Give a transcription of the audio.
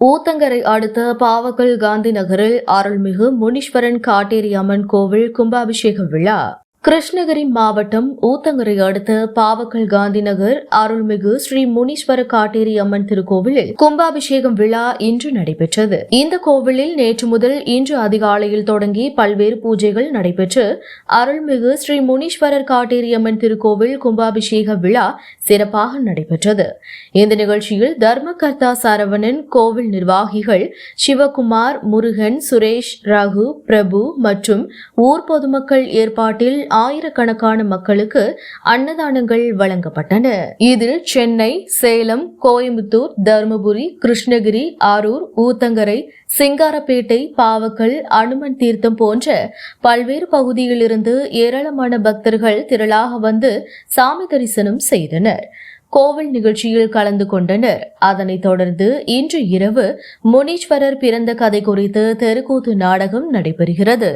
ஊத்தங்கரை அடுத்த பாவக்கல் காந்தி நகரில் அருள்மிகு முனீஸ்வரன் காட்டேரி அம்மன் கோவில் கும்பாபிஷேக விழா. கிருஷ்ணகிரி மாவட்டம் ஊத்தங்கரை அடுத்த பாவக்கல் காந்தி நகர் அருள்மிகு ஸ்ரீ முனீஸ்வர காட்டேரி அம்மன் திருக்கோவிலில் கும்பாபிஷேகம் விழா இன்று நடைபெற்றது. இந்த கோவிலில் நேற்று முதல் இன்று அதிகாலையில் தொடங்கி பல்வேறு பூஜைகள் நடைபெற்று அருள்மிகு ஸ்ரீ முனீஸ்வரர் காட்டேரி அம்மன் திருக்கோவில் கும்பாபிஷேக விழா சிறப்பாக நடைபெற்றது. இந்த நிகழ்ச்சியில் தர்மகர்த்தா சரவணன் கோவில் நிர்வாகிகள் சிவகுமார் முருகன் சுரேஷ் ரகு பிரபு மற்றும் ஊர் பொதுமக்கள் ஏற்பாட்டில் ஆயிரக்கணக்கான மக்களுக்கு அன்னதானங்கள் வழங்கப்பட்டன. இதில் சென்னை சேலம் கோயம்புத்தூர் தருமபுரி கிருஷ்ணகிரி அரூர் ஊத்தங்கரை சிங்காரப்பேட்டை பாவக்கல் அனுமன் தீர்த்தம் போன்ற பல்வேறு பகுதியிலிருந்து ஏராளமான பக்தர்கள் திரளாக வந்து சாமி தரிசனம் செய்தனர். கோவில் நிகழ்ச்சியில் கலந்து கொண்டனர். அதனைத் தொடர்ந்து இன்று இரவு முனீஸ்வரர் பிறந்த கதை குறித்து தெருக்கூத்து நாடகம் நடைபெறுகிறது.